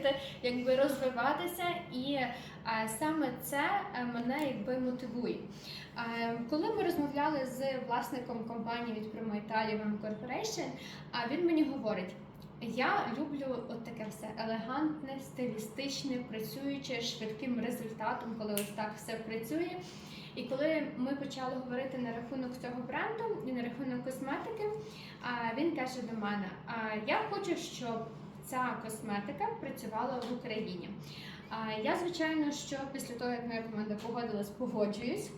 робити, якби розвиватися, і е, саме це е, мене якби мотивує. Е, Коли ми розмовляли з власником компанії від Primo Italia VM Corporation, він мені говорить. Я люблю от таке все елегантне, стилістичне, працююче, швидким результатом, коли ось так все працює. І коли ми почали говорити на рахунок цього бренду і на рахунок косметики, він каже до мене: Я хочу, щоб ця косметика працювала в Україні. Я, звичайно, що після того, як моя команда погодилась, погоджуюсь.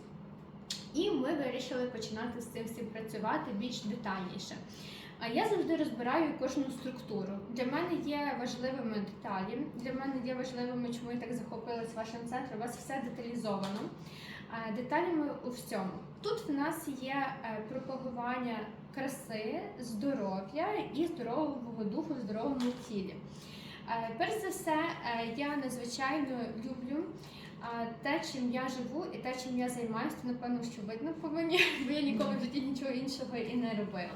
І ми вирішили починати з цим всім працювати більш детальніше. Я завжди розбираю кожну структуру. Для мене є важливими деталі. Для мене є важливими, чому я так захопилась вашим центром. У вас все деталізовано. Деталями у всьому. Тут в нас є е, пропагування краси, здоров'я і здорового духу здоровому тілі. Е, Перш за все, е, я надзвичайно люблю те, чим я живу і те, чим я займаюся, то напевно, що видно по мені, бо я ніколи житті нічого іншого і не робила.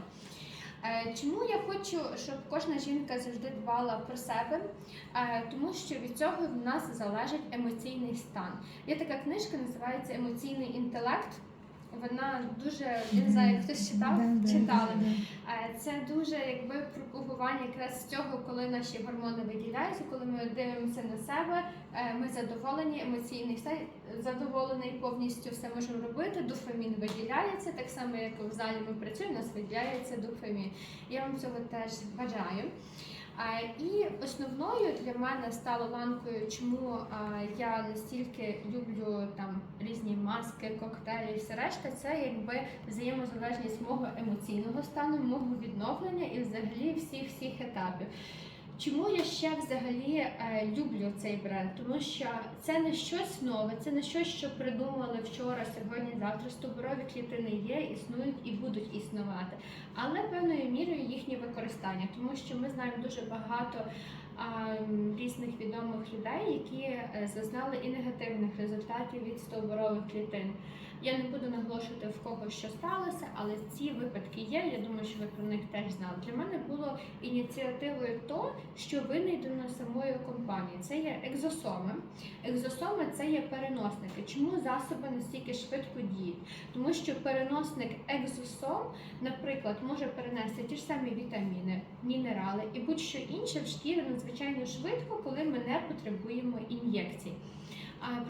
Е, Чому я хочу, щоб кожна жінка завжди дбала про себе? Е, Тому що від цього в нас залежить емоційний стан. Є така книжка, називається Емоційний інтелект. Вона дуже я не знаю, хтось читав, читали. Е, Це дуже якби пропагування якраз з цього, коли наші гормони виділяються, коли ми дивимося на себе, е, ми задоволені, емоційний стан задоволений повністю все можемо робити. Дофамін виділяється, так само як в залі ми працюємо, у нас виділяється дофамін. Я вам цього теж бажаю. І основною для мене стало ланкою, чому я настільки люблю там різні маски, коктейлі і все решта, це якби взаємозалежність мого емоційного стану, мого відновлення і взагалі всіх всіх етапів. Чому я ще взагалі е, люблю цей бренд? Тому що це не щось нове, це не щось, що придумали вчора, сьогодні, завтра. Стовбурові клітини є, існують і будуть існувати, але певною мірою їхнє використання, тому що ми знаємо дуже багато різних відомих людей, які е, зазнали і негативних результатів від стовбурових клітин. Я не буду наголошувати в кого що сталося, але ці випадки є. Я думаю, що ви про них теж знали. Для мене було ініціативою то, що винайдено самою компанією. Це є екзосоми. Екзосоми це є переносники. Чому засоби настільки швидко діють? Тому що переносник екзосом, наприклад, може перенести ті ж самі вітаміни, мінерали і будь-що інше в шкірі надзвичайно швидко, коли ми не потребуємо ін'єкцій.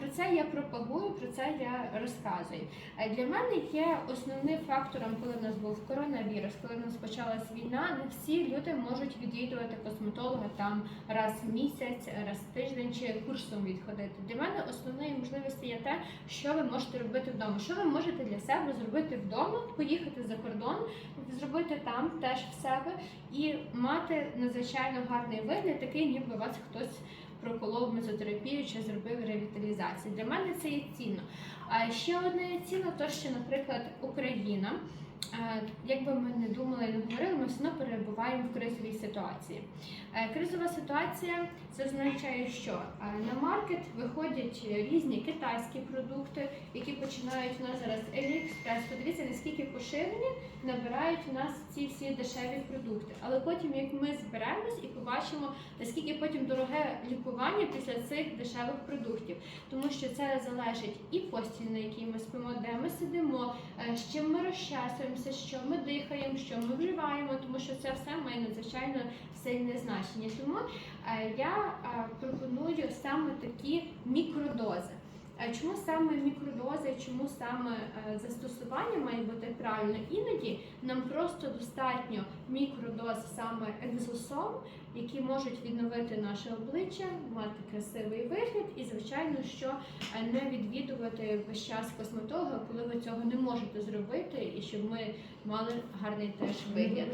Про це я пропагую, про це я розказую. Е, Для мене є основним фактором, коли в нас був коронавірус, коли в нас почалась війна. Не всі люди можуть відвідувати косметолога там раз в місяць, раз в тиждень чи курсом відходити. Для мене основною можливістю є те, що ви можете робити вдома. Що ви можете для себе зробити вдома, поїхати за кордон, зробити там теж в себе і мати надзвичайно гарний вигляд, такий, ніби вас хтось проколов мезотерапію чи зробив ревіталізацію. Для мене це є цінно. А ще одне є то що, наприклад, Україна. Е, Як би ми не думали і не говорили, ми все одно перебуваємо в кризовій ситуації. Е, Кризова ситуація це означає, що е, на маркет виходять різні китайські продукти, які починають у нас зараз AliExpress. Подивіться, наскільки поширені набирають у нас ці всі дешеві продукти. Але потім, як ми зберемось і побачимо, наскільки потім дороге лікування після цих дешевих продуктів, тому що це залежить і постіль, на якій ми спимо, де ми сидимо, з чим ми розчасуємося, що ми дихаємо, що ми вживаємо, тому що це все має надзвичайно сильне значення. Тому е, я е, пропоную саме такі мікродози. Чому саме мікродози, чому саме е, застосування має бути правильно? Іноді нам просто достатньо мікродоз саме екзосом, які можуть відновити наше обличчя, мати красивий вигляд, і звичайно, що е, не відвідувати весь час косметолога, коли ви цього не можете зробити, і щоб ми мали гарний теж вигляд.